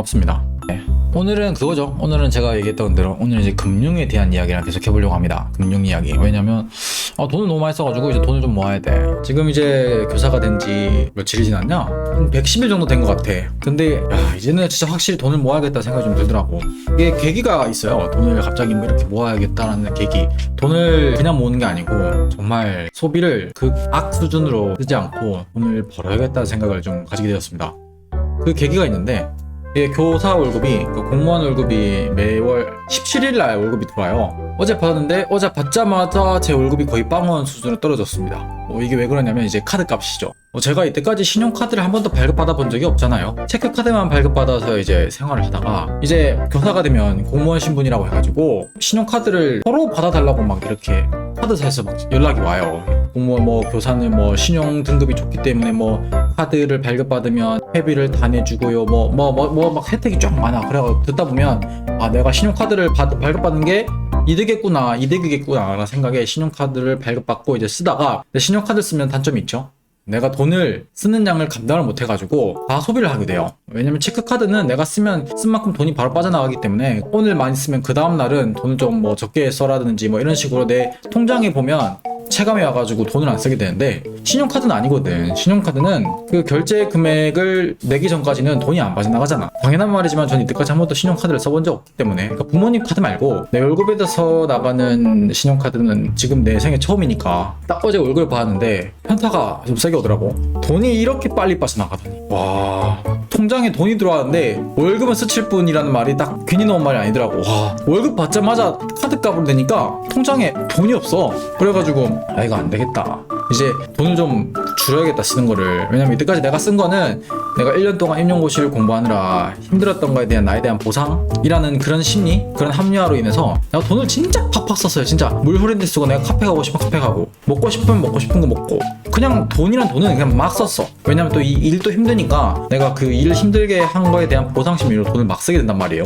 반갑습니다. 네. 오늘은 그거죠. 오늘은 제가 얘기했던 대로 오늘 이제 금융에 대한 이야기를 계속 해보려고 합니다. 금융 이야기. 왜냐면 아, 돈을 너무 많이 써가지고 이제 돈을 좀 모아야 돼. 지금 이제 교사가 된 지 며칠이 지났냐? 한 110일 정도 된 것 같아. 근데 야, 이제는 진짜 확실히 돈을 모아야겠다 생각이 좀 들더라고. 이게 계기가 있어요. 돈을 갑자기 뭐 이렇게 모아야겠다라는 계기. 돈을 그냥 모으는 게 아니고 정말 소비를 극악 수준으로 쓰지 않고 돈을 벌어야겠다는 생각을 좀 가지게 되었습니다. 그 계기가 있는데 이게 교사 월급이 그 공무원 월급이 매월 17일 날 월급이 들어와요. 어제 받았는데 어제 받자마자 제 월급이 거의 빵원 수준으로 떨어졌습니다. 뭐 이게 왜 그러냐면 이제 카드 값이죠. 뭐 제가 이때까지 신용카드를 한 번도 발급받아 본 적이 없잖아요. 체크카드만 발급받아서 이제 생활을 하다가 이제 교사가 되면 공무원 신분이라고 해가지고 신용카드를 서로 받아달라고 막 이렇게 카드사에서 막 연락이 와요. 공무원 뭐 교사는 뭐 신용 등급이 좋기 때문에 뭐 카드를 발급받으면 회비를 다 내주고요. 뭐 뭐 뭐 뭐 막 혜택이 쫙 많아. 그래가 듣다 보면 아 내가 신용카드를 받, 발급받는 게 이득이겠구나 이득이겠구나 라는 생각에 신용카드를 발급받고 이제 쓰다가 신용카드 쓰면 단점이 있죠. 내가 돈을 쓰는 양을 감당을 못 해가지고 다 소비를 하게 돼요. 왜냐면 체크카드는 내가 쓰면 쓴 만큼 돈이 바로 빠져나가기 때문에 오늘 많이 쓰면 그 다음날은 돈을 좀 뭐 적게 써라든지 뭐 이런 식으로 내 통장에 보면 체감이 와가지고 돈을 안 쓰게 되는데 신용카드는 아니거든. 신용카드는 그 결제 금액을 내기 전까지는 돈이 안 빠져나가잖아. 당연한 말이지만 저는 이때까지 한 번도 신용카드를 써본 적 없기 때문에 그러니까 부모님 카드 말고 내 월급에서 나가는 신용카드는 지금 내 생애 처음이니까 딱 어제 월급을 받았는데 현타가 좀 세게 오더라고. 돈이 이렇게 빨리 빠져나가더니 와 통장에 돈이 들어왔는데 월급은 스칠 뿐이라는 말이 딱 괜히 나온 말이 아니더라고. 와 월급 받자마자 카드 값으로 내니까 통장에 돈이 없어. 그래가지고 아 이거 안 되겠다. 이제 돈을 좀 줄여야겠다 쓰는 거를. 왜냐면 이때까지 내가 쓴 거는 내가 1년 동안 임용고시를 공부하느라 힘들었던 거에 대한 나에 대한 보상이라는 그런 심리 그런 합리화로 인해서 내가 돈을 진짜 팍팍 썼어요 진짜. 물 흐린데 쓰고 내가 카페 가고 싶으면 카페 가고 먹고 싶으면 먹고 싶은 거 먹고. 그냥 돈이란 돈은 그냥 막 썼어. 왜냐면 또 이 일도 힘드니까 내가 그 일을 힘들게 한 거에 대한 보상 심리로 돈을 막 쓰게 된단 말이에요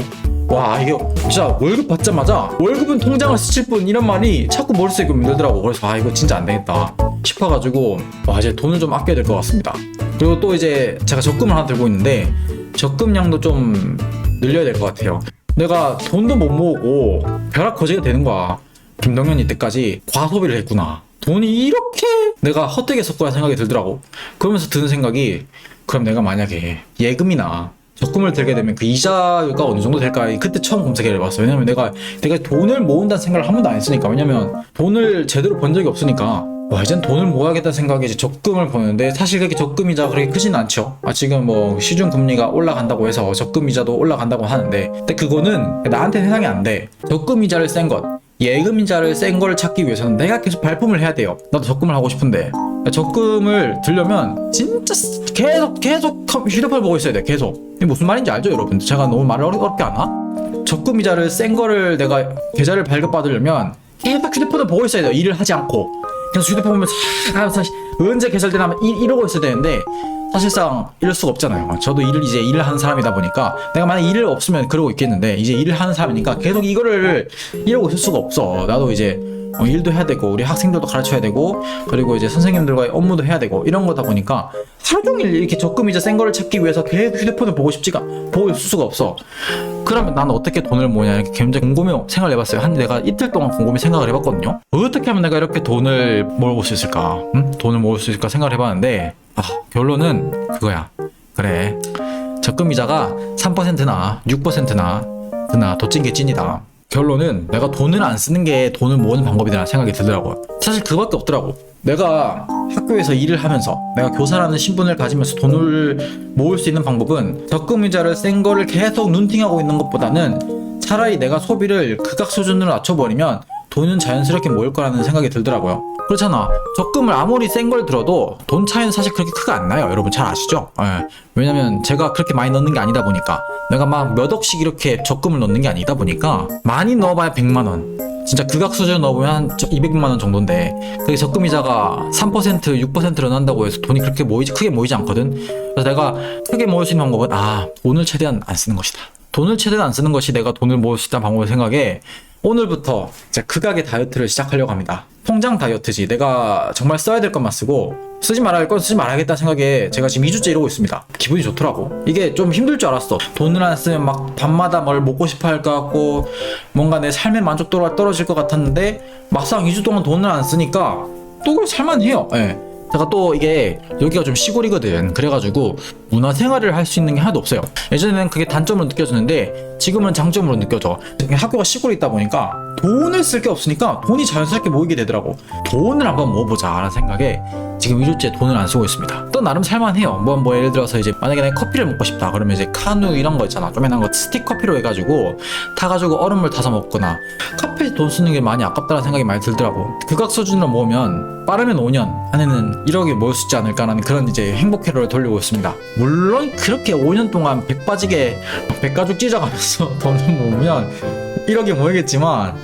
와 이게 진짜 월급 받자마자 월급은 통장을 스칠 뿐 이런 말이 자꾸 머릿속에 밀더라고. 그래서 아 이거 진짜 안 되겠다 싶어가지고 와 이제 돈을 좀 아껴야 될 것 같습니다. 그리고 또 이제 제가 적금을 하나 들고 있는데 적금량도 좀 늘려야 될 것 같아요. 내가 돈도 못 모으고 벼락 거지가 되는 거야. 김동현 이때까지 과소비를 했구나. 돈이 이렇게 내가 헛되게 썼구나 생각이 들더라고. 그러면서 드는 생각이 그럼 내가 만약에 예금이나 적금을 들게 되면 그 이자가 어느 정도 될까? 그때 처음 검색을 해봤어 왜냐면 내가 내가 돈을 모은다는 생각을 한 번도 안 했으니까. 왜냐면 돈을 제대로 번 적이 없으니까. 와 이젠 돈을 모아야겠다는 생각에 이제 적금을 버는데 사실 그렇게 적금 이자가 그렇게 크진 않죠. 아 지금 뭐 시중 금리가 올라간다고 해서 적금 이자도 올라간다고 하는데. 근데 그거는 나한테 해당이 안 돼. 적금 이자를 센 것. 예금 이자를 센 걸 찾기 위해서는 내가 계속 발품을 해야 돼요. 나도 적금을 하고 싶은데 적금을 들려면 진짜 계속 계속 컴- 휴대폰을 보고 있어야 돼 계속. 이게 무슨 말인지 알죠 여러분? 제가 너무 말을 어렵- 어렵게 하나? 적금 이자를 센 거를 내가 계좌를 발급받으려면 계속 휴대폰을 보고 있어야 돼요 일을 하지 않고. 계속 휴대폰 보면 싹 하면서 언제 이, 이러고 있어야 되는데 사실상 이럴 수가 없잖아요. 저도 일을 이제 일을 하는 사람이다 보니까 내가 만약 일을 없으면 그러고 있겠는데 이제 일을 하는 사람이니까 계속 이거를 이러고 있을 수가 없어. 나도 이제 어, 일도 해야 되고 우리 학생들도 가르쳐야 되고 그리고 이제 선생님들과의 업무도 해야 되고 이런 거다 보니까 하루 종일 이렇게 적금 이자 센 거를 찾기 위해서 계속 휴대폰을 보고 싶지가 있을 수가 없어. 그러면 나는 어떻게 돈을 모으냐 이렇게 굉장히 곰곰이 생각을 해봤어요. 한 내가 이틀 동안 곰곰이 생각을 해봤거든요. 어떻게 하면 내가 이렇게 돈을 모을 수 있을까? 응? 돈을 모을 수 있을까 생각을 해봤는데 아 결론은 그거야. 그래. 적금 이자가 3%나 6%나 드나 더찐게 찐이다 결론은 내가 돈을 안 쓰는 게 돈을 모으는 방법이다 생각이 들더라고요. 사실 그밖에 없더라고. 내가 학교에서 일을 하면서 내가 교사라는 신분을 가지면서 돈을 모을 수 있는 방법은 적금 이자를 센 거를 계속 눈팅하고 있는 것보다는 차라리 내가 소비를 극악 수준으로 낮춰버리면 돈은 자연스럽게 모일 거라는 생각이 들더라고요. 그렇잖아. 적금을 아무리 센 걸 들어도 돈 차이는 사실 그렇게 크게 안 나요. 여러분 잘 아시죠? 예. 왜냐면 제가 그렇게 많이 넣는 게 아니다 보니까 내가 막 몇 억씩 이렇게 적금을 넣는 게 아니다 보니까 많이 넣어봐야 100만 원. 진짜 극악 수준 넣어보면 한 200만 원 정도인데 그게 적금 이자가 3% 6%로 난다고 해서 돈이 그렇게 모이지 크게 모이지 않거든. 그래서 내가 크게 모을 수 있는 방법은 아 돈을 최대한 안 쓰는 것이다. 돈을 최대한 안 쓰는 것이 내가 돈을 모을 수 있다는 방법을 생각해 오늘부터 이제 극악의 다이어트를 시작하려고 합니다. 통장 다이어트지. 내가 정말 써야 될 것만 쓰고 쓰지 말아야 할 건 쓰지 말아야겠다 생각에 제가 지금 2주째 이러고 있습니다. 기분이 좋더라고. 이게 좀 힘들 줄 알았어. 돈을 안 쓰면 막 밤마다 뭘 먹고 싶어 할 것 같고 뭔가 내 삶의 만족도가 떨어질 것 같았는데 막상 2주 동안 돈을 안 쓰니까 또 살만해요. 예. 제가 또 이게 여기가 좀 시골이거든. 그래가지고 문화 생활을 할 수 있는 게 하나도 없어요. 예전에는 그게 단점으로 느껴졌는데 지금은 장점으로 느껴져. 학교가 시골에 있다 보니까 돈을 쓸 게 없으니까 돈이 자연스럽게 모이게 되더라고. 돈을 한번 모아보자 라는 생각에 지금 2주째 돈을 안 쓰고 있습니다. 또 나름 살만해요. 뭐, 뭐 예를 들어서 이제 만약에 내가 커피를 먹고 싶다. 그러면 이제 카누 이런 거 있잖아. 조그만한 거 스틱 커피로 해가지고 타가지고 얼음물 타서 먹거나 카페에 돈 쓰는 게 많이 아깝다는 생각이 많이 들더라고. 극악 수준으로 모으면 빠르면 5년 안에는 1억이 모을 수 있지 않을까라는 그런 이제 행복 회로를 돌리고 있습니다. 물론 그렇게 5년 동안 백 빠지게 막 백가죽 찢어가면서 돈을 모으면 1억이 모이겠지만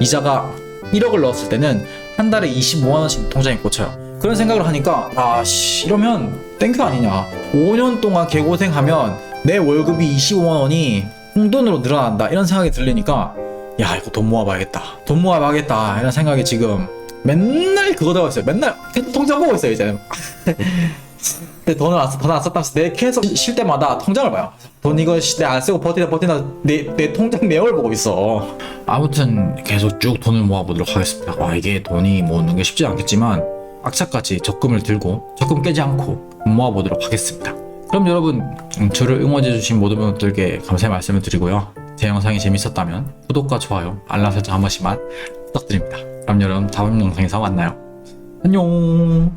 이자가 1억을 넣었을 때는 한 달에 25만 원씩 통장에 꽂혀요. 그런 생각을 하니까 아씨 이러면 땡큐 아니냐. 5년 동안 개고생하면 내 월급이 25만 원이 홍돈으로 늘어난다 이런 생각이 들리니까 야 이거 돈 모아봐야겠다. 돈 모아봐야겠다 이런 생각이 지금 맨날 그거 들고 있어요. 맨날 통장 보고 있어요 이제. 근데 돈을 안, 썼- 돈안 썼다면서 내 계속 쉴 때마다 통장을 봐요. 돈 이거 내안 쓰고 버티다 버티다 내, 내 통장 내역을 보고 있어. 아무튼 계속 쭉 돈을 모아보도록 하겠습니다. 와 이게 돈이 모으는 게 쉽지 않겠지만 악착같이 적금을 들고 적금 깨지 않고 모아보도록 하겠습니다. 그럼 여러분 음, 저를 응원해주신 모든 분들께 감사의 말씀을 드리고요. 제 영상이 재밌었다면 구독과 좋아요, 알람 설정 한 번씩만 부탁드립니다. 그럼 여러분 다음 영상에서 만나요. 안녕.